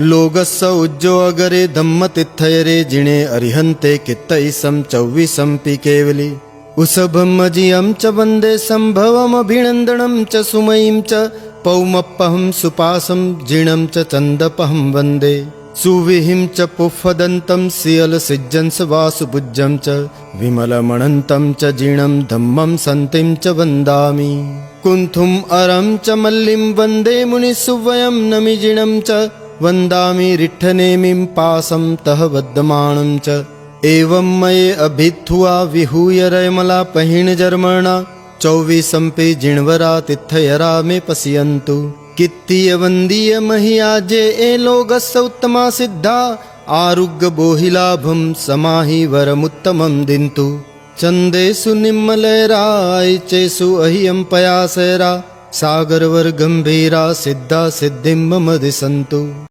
लोगस्य उज्जो अगरे धम्मतिथयरे जिणे अरिहन्ते कित्तैसं चौविसम्पि केवली। उसभमजियं च वन्दे सम्भवमभिनन्दनं च सुमयीं च पौमप्पहं सुपासं जिणं च चन्दपहं वन्दे। सुविहिं च पुह्वदन्तं सियलसिज्जंस वासुपुज्यं च विमलमणन्तं च जिणं धम्मं सन्तिं च वन्दामि। कुन्थुम् अरं च मल्लिं वन्दे मुनिसुवयं नमिजिणं च वन्दामि रिट्ठनेमिं पासं तः वद्यमानं च। एवं मये अभित्थुआ विहूय रयमला पहिणजर्मणा चौविसम्पि जिण्वरा तिथयरा मे पश्यन्तु। कित्तीयवन्दीय मह्याजे ए लोकस्य उत्तमा सिद्धा। आरुग्य बोहिलाभं समाहि वरमुत्तमं दिन्तु। चन्देषु निम्मलैराय चेषु अह्यं पयासैरा। सागरवर्गम्भीरा सिद्धा सिद्धिं मम दिशन्तु